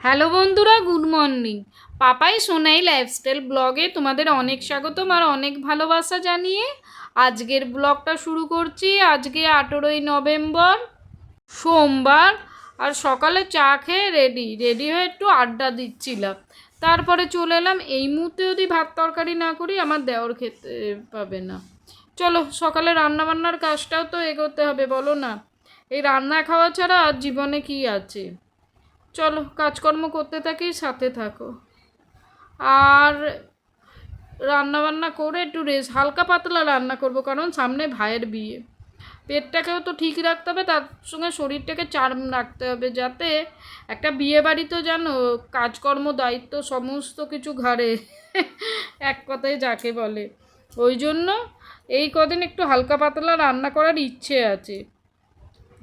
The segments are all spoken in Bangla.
হ্যালো বন্ধুরা, good morning. Papai Sonai lifestyle ব্লগে তোমাদের অনেক স্বাগতম আর অনেক ভালোবাসা জানিয়ে আজকের ব্লগটা শুরু করছি। আজকে আঠেরোই নভেম্বর, সোমবার আর সকালে চা খেয়ে রেডি রেডি হয়ে একটু আড্ডা দিচ্ছিলাম। তারপরে চলে এলাম, এই মুহূর্তে যদি ভাত তরকারি না করি আমার দেওর খেতে পাবে না। চলো, সকালে রান্নাবান্নার কাজটাও তো এগোতে হবে, বলো না। এই রান্না খাওয়া ছাড়া আর জীবনে কি আছে? চলো, কাজকর্ম করতে থাকি, সাথে থাকো। আর রান্না বান্না করে একটু রেস্ট হালকা পাতলা রান্না করব, কারণ সামনে ভাইয়ের বিয়ে। পেটটাকেও তো ঠিক রাখতে হবে, তার সঙ্গে শরীরটাকে চার্ম রাখতে হবে, যাতে একটা বিয়ে বাড়ি তো জানো, কাজকর্ম, দায়িত্ব, সমস্ত কিছু ঘাড়ে, এক কথায় যাকে বলে। ওই জন্য এই কদিন একটু হালকা পাতলা রান্না করার ইচ্ছে আছে,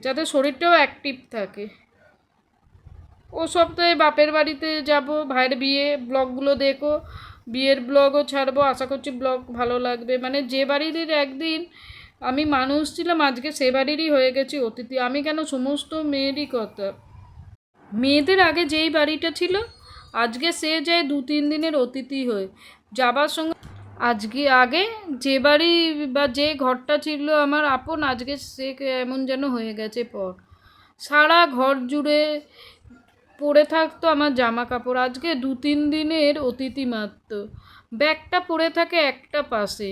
যাতে শরীরটাও অ্যাক্টিভ থাকে। ও সপ্তাহে বাপের বাড়িতে যাব, ভাইয়ের বিয়ে ব্লগগুলো দেখো, বিয়ের ব্লগও ছাড়বো, আশা করছি ব্লগ ভালো লাগবে। মানে যে বাড়ির একদিন আমি মানুষ ছিলাম, আজকে সে বাড়িরই হয়ে গেছি অতিথি। আমি কেন সমস্ত মেয়েরই কথা? মেয়েদের আগে যেই বাড়িটা ছিল, আজকে সে যায় দু তিন দিনের অতিথি হয়ে। যাবার সঙ্গে আজকে আগে যে বাড়ি বা যে ঘরটা ছিল আমার আপন, আজকে সে এমন যেন হয়ে গেছে পর। সারা ঘর জুড়ে পরে থাকতো আমার জামা কাপড় আজকে দু তিন দিনের অতিথি মাত্র। ব্যাগটা পড়ে থাকে একটা পাশে।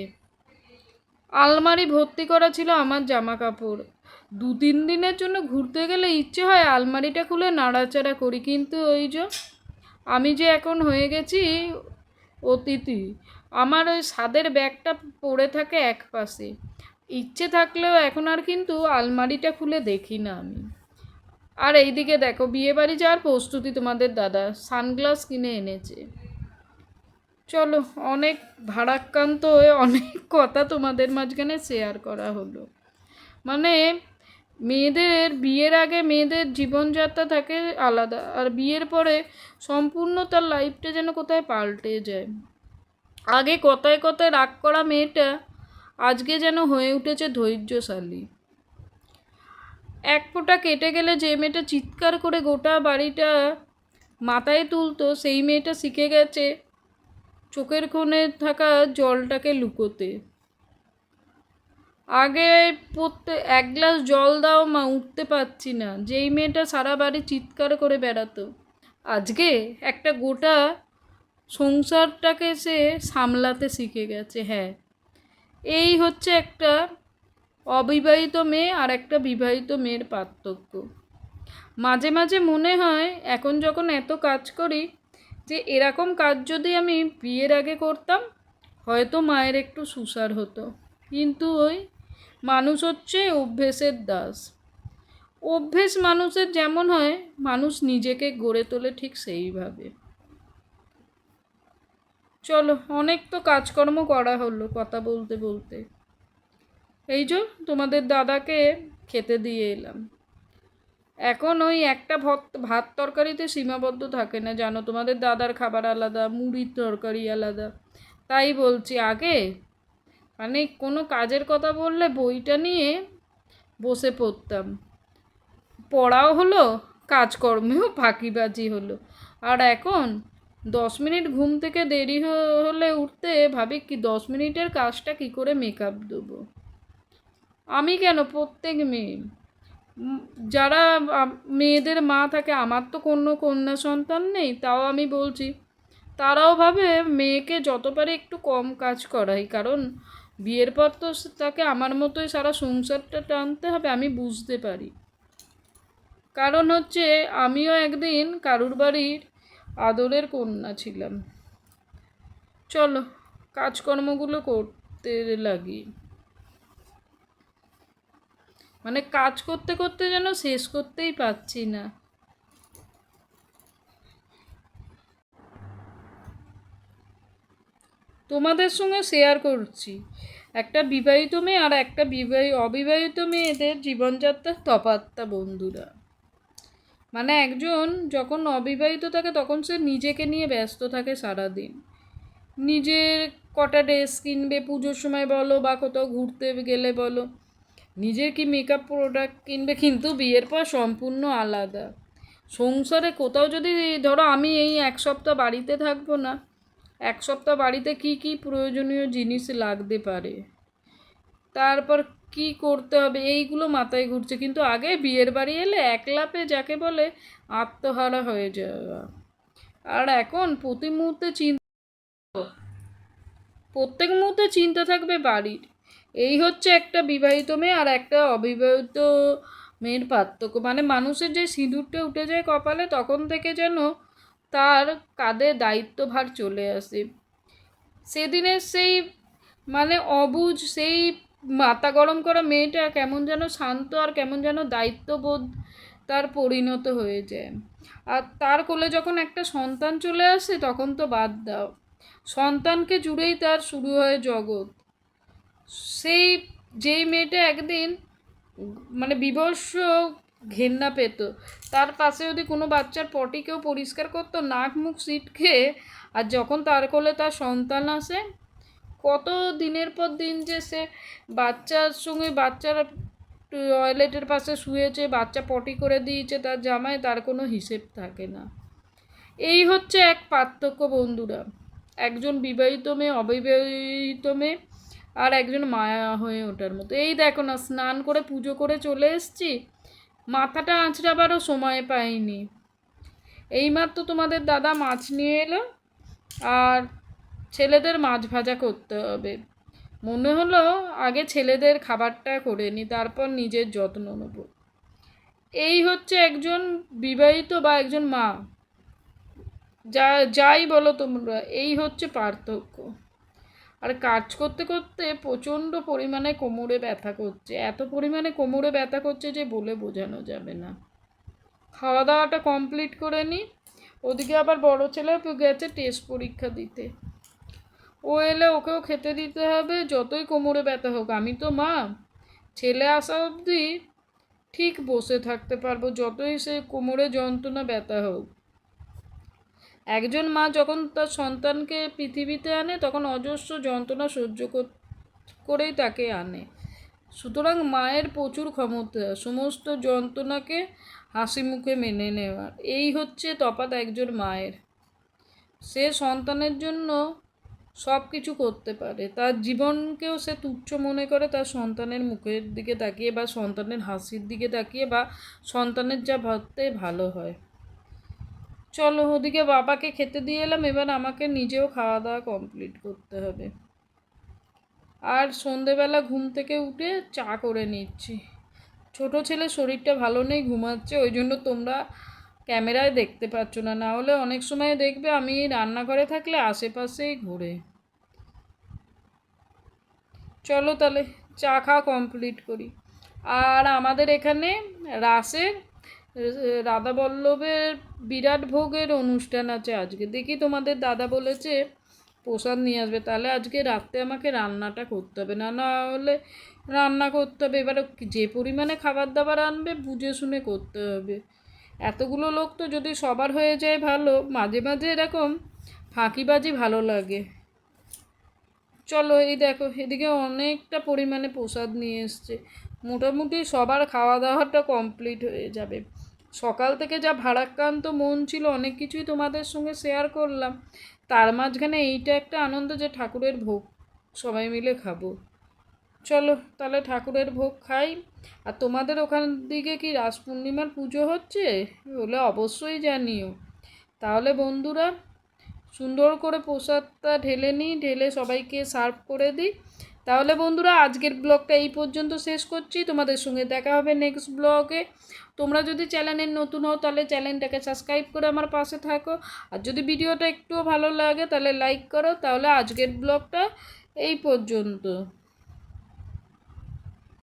আলমারি ভর্তি করা ছিল আমার জামা কাপড় দু তিন দিনের জন্য ঘুরতে গেলে ইচ্ছে হয় আলমারিটা খুলে নাড়াচাড়া করি, কিন্তু ওই যে আমি যে এখন হয়ে গেছি অতিথি, আমার ওই স্বাদের ব্যাগটা পড়ে থাকে এক পাশে। ইচ্ছে থাকলেও এখন আর কিন্তু আলমারিটা খুলে দেখি না আমি। আর এইদিকে দেখো বিয়ে বাড়ি যাওয়ার প্রস্তুতি তোমাদের দাদা, সানগ্লাস কিনে এনেছে। চলো, অনেক ভারাক্রান্ত হয়ে অনেক কথা তোমাদের মাঝখানে শেয়ার করা হলো। মানে মেয়েদের, বিয়ের আগে মেয়েদের জীবনযাত্রা থাকে আলাদা, আর বিয়ের পরে সম্পূর্ণ তার লাইফটা যেন কোথায় পাল্টে যায়। আগে কথায় কথায় রাগ করা মেয়েটা আজকে যেন হয়ে উঠেছে ধৈর্যশালী। এক ফোঁটা কেটে গেলে যে মেয়েটা চিৎকার করে গোটা বাড়িটা মাথায় তুলতো, সেই মেয়েটা শিখে গেছে চোখের কোণে থাকা জলটাকে লুকোতে। আগে পড়তে, এক গ্লাস জল দাও মা, উঠতে পারছি না। যেই মেয়েটা সারা বাড়ি চিৎকার করে বেড়াতো। আজকে একটা গোটা সংসারটাকে সে সামলাতে শিখে গেছে হ্যাঁ। এই হচ্ছে একটা অবিবাহিত মেয়ে আর একটা বিবাহিত মেয়ের পার্থক্য। মাঝে মাঝে মনে হয়, এখন যখন এত কাজ করি, যে এরকম কাজ যদি আমি বিয়ের আগে করতাম, হয়তো মায়ের একটু সুসার হতো। কিন্তু ওই মানুষ হচ্ছে অভ্যেসের দাস। অভ্যেস মানুষের যেমন হয়, মানুষ নিজেকে গড়ে তোলে ঠিক সেইভাবে। চলো, অনেক তো কাজকর্ম করা হলো কথা বলতে বলতে। এই যে তোমাদের দাদাকে খেতে দিয়ে এলাম। এখন ওই একটা ভাত ভাত তরকারিতে সীমাবদ্ধ থাকে না, জানো? তোমাদের দাদার খাবার আলাদা, মুড়ির তরকারি আলাদা। তাই বলছি, আগে মানে কোনো কাজের কথা বললে বইটা নিয়ে বসে পড়তাম। পড়াও হলো, কাজকর্মেও ফাঁকিবাজি হলো। আর এখন দশ মিনিট ঘুম থেকে দেরি হলে উঠতে ভাবি কি দশ মিনিটের কাজটা কি করে মেকআপ দেবো? আমি কেন? প্রত্যেক মেয়ে। যারা মেয়েদের মা থাকে, আমার তো কোনো কন্যা সন্তান নেই, তাও আমি বলছি। তারাও ভাবে মেয়েকে যত পারে একটু কম কাজ করাই, কারণ বিয়ের পর তো তাকে আমার মতোই সারা সংসারটা টানতে হবে, আমি বুঝতে পারি। কারণ হচ্ছে, আমিও একদিন কারুর বাড়ির আদরের কন্যা ছিলাম। চলো, কাজকর্মগুলো করতে লাগি। মানে কাজ করতে করতে যেন শেষ করতেই পারছি না। তোমাদের সঙ্গে শেয়ার করছি। একটা বিবাহিত মেয়ে আর একটা বিবাহ, অবিবাহিত মেয়েদের জীবনযাত্রার তফাৎটা বন্ধুরা। মানে একজন যখন অবিবাহিত থাকে তখন সে নিজেকে নিয়ে ব্যস্ত থাকে সারাদিন। নিজের কটা ড্রেস কিনবে, পুজোর সময় বলো বা কোথাও ঘুরতে গেলে বলো। নিজের কি মেকআপ প্রোডাক্ট কিনবে কিন্তু বিয়ের পর সম্পূর্ণ আলাদা। সংসারে কোথাও যদি ধরো আমি এই এক সপ্তাহ বাড়িতে থাকব না, এক সপ্তাহ বাড়িতে কি কি প্রয়োজনীয় জিনিস লাগতে পারে? তারপর কি করতে হবে? এইগুলো মাথায় ঘুরছে। কিন্তু আগে বিয়ের বাড়ি এলে এক লাপে যাকে বলে আত্মহারা হয়ে যাওয়া। আর এখন প্রতি মুহূর্তে চিন্তা, প্রত্যেক মুহূর্তে চিন্তা থাকবে বাড়ির। এই হচ্ছে একটা বিবাহিত মেয়ে আর একটা অবিবাহিত মেয়ের পার্থক্য। মানে মানুষের যে সিঁদুরটা উঠে যায় কপালে, তখন থেকে যেন তার কাঁধে দায়িত্বভার চলে আসে। সেদিনের সেই মানে অবুঝ সেই মাথা গরম করা মেয়েটা কেমন যেন শান্ত আর কেমন যেন দায়িত্ববোধ তার পরিণত হয়ে যায়। আর তার কোলে যখন একটা সন্তান চলে আসে, তখন তো বাদ দাও। সন্তানকে জুড়েই তার শুরু হয় জগৎ। সেই যেই মেয়েটা একদিন মানে বিবর্ষ ঘেন্না পেত, তার পাশে যদি কোনো বাচ্চার পটি কেউ পরিষ্কার করতো, নাক মুখ সিটকে, আর যখন তার কোলে তার সন্তান আসে, কত দিনের পর দিন যে সে বাচ্চার সঙ্গে বাচ্চার টয়লেটের পাশে শুয়েছে, বাচ্চা পটি করে দিয়েছে, তার জামায় তার কোনো হিসেব থাকে না। এই হচ্ছে এক পার্থক্য বন্ধুরা। একজন বিবাহিত মেয়ে, অবিবাহিত মেয়ে আর একজন মায়া হয়ে ওঠার মতো। এই দেখো না, স্নান করে পুজো করে চলে এসছি। মাথাটা আঁচড়াবারও সময় পাইনি। এইমাত্র তোমাদের দাদা মাছ নিয়ে এলো আর ছেলেদের মাছ ভাজা করতে হবে। মনে হলো আগে ছেলেদের খাবারটা করে নিই তারপর নিজের যত্ন নেব। এই হচ্ছে একজন বিবাহিত বা একজন মা। যা, যাই বলো তোমরা, এই হচ্ছে পার্থক্য। আর কাজ করতে করতে প্রচণ্ড পরিমাণে কোমরে ব্যথা করছে। এত পরিমাণে কোমরে ব্যথা করছে যে বলে বোঝানো যাবে না। খাওয়া দাওয়াটা কমপ্লিট করে নিই ওদিকে আবার বড় ছেলে গেছে টেস্ট পরীক্ষা দিতে। ও এলে ওকেও খেতে দিতে হবে, যতই কোমরে ব্যথা হোক। আমি তো মা, ছেলে আসা অবধি ঠিক বসে থাকতে পারব, যতই সে কোমরে যন্ত্রণা ব্যথা হোক। একজন মা যখন তার সন্তানকে পৃথিবীতে আনে, তখন অজস্র যন্ত্রণা সহ্য করেই তাকে আনে। সুতরাং মায়ের প্রচুর ক্ষমতা, সমস্ত যন্ত্রণাকে হাসি মুখে মেনে নেওয়ার। এই হচ্ছে তফাৎ একজন মায়ের। সে সন্তানের জন্য সব কিছু করতে পারে। তার জীবনকেও সে তুচ্ছ মনে করে তার সন্তানের মুখের দিকে তাকিয়ে বা সন্তানের হাসির দিকে তাকিয়ে বা সন্তানের যা ভাবতে ভালো হয়। চলো ওদিকে বাবাকে খেতে দিয়ে এলাম, এবার আমাকে নিজেও খাওয়া দাওয়া কমপ্লিট করতে হবে। আর সন্ধেবেলা ঘুম থেকে উঠে চা করে নিচ্ছি। ছোট ছেলে শরীরটা ভালো নেই, ঘুমাচ্ছে, ওই জন্য তোমরা ক্যামেরায় দেখতে পাচ্ছ না। না হলে অনেক সময় দেখবে আমি রান্নাঘরে থাকলে আশেপাশেই ঘুরে। চলো তাহলে চা খাওয়া কমপ্লিট করি। আর আমাদের এখানে রাসের রাধা বল্লভের বিরাট ভোগের অনুষ্ঠান আছে আজকে। দেখি তোমাদের দাদা বলেছে প্রসাদ নিয়ে আসবে। তাহলে আজকে রাত্রে আমাকে রান্নাটা করতে হবে। না না হলে রান্না করতে হবে। এবারে যে পরিমাণে খাবার দাবার আনবে, বুঝে শুনে করতে হবে। এতগুলো লোক তো যদি সবার হয়ে যায় ভালো, মাঝে মাঝে এরকম ফাঁকিবাজি ভালো লাগে। চলো, এই দেখো, এদিকে অনেকটা পরিমাণে প্রসাদ নিয়ে এসছে। মোটামুটি সবার খাওয়া দাওয়াটা কমপ্লিট হয়ে যাবে। সকাল থেকে যা ভারাক্রান্ত মন ছিল, অনেক কিছুই তোমাদের সঙ্গে শেয়ার করলাম। তার মাঝখানে এইটা একটা আনন্দ যে ঠাকুরের ভোগ সবাই মিলে খাব। চলো, তাহলে ঠাকুরের ভোগ খাই। আর তোমাদের ওখান দিকে কি রাস পূর্ণিমার পুজো হচ্ছে? হলে অবশ্যই জানিও। তাহলে বন্ধুরা, সুন্দর করে প্রসাদটা ঢেলে নিই, ঢেলে সবাইকে সার্ভ করে দিই। তাহলে বন্ধুরা, আজকের ব্লগটা এই পর্যন্ত শেষ করছি। তোমাদের সঙ্গে দেখা হবে নেক্সট ব্লগে। তোমরা যদি চ্যানেলের নতুন হও, তাহলে চ্যানেলটাকে সাবস্ক্রাইব করে আমার পাশে থাকো। আর যদি ভিডিওটা একটুও ভালো লাগে, তাহলে লাইক করো। তাহলে আজকের ব্লগটা এই পর্যন্ত।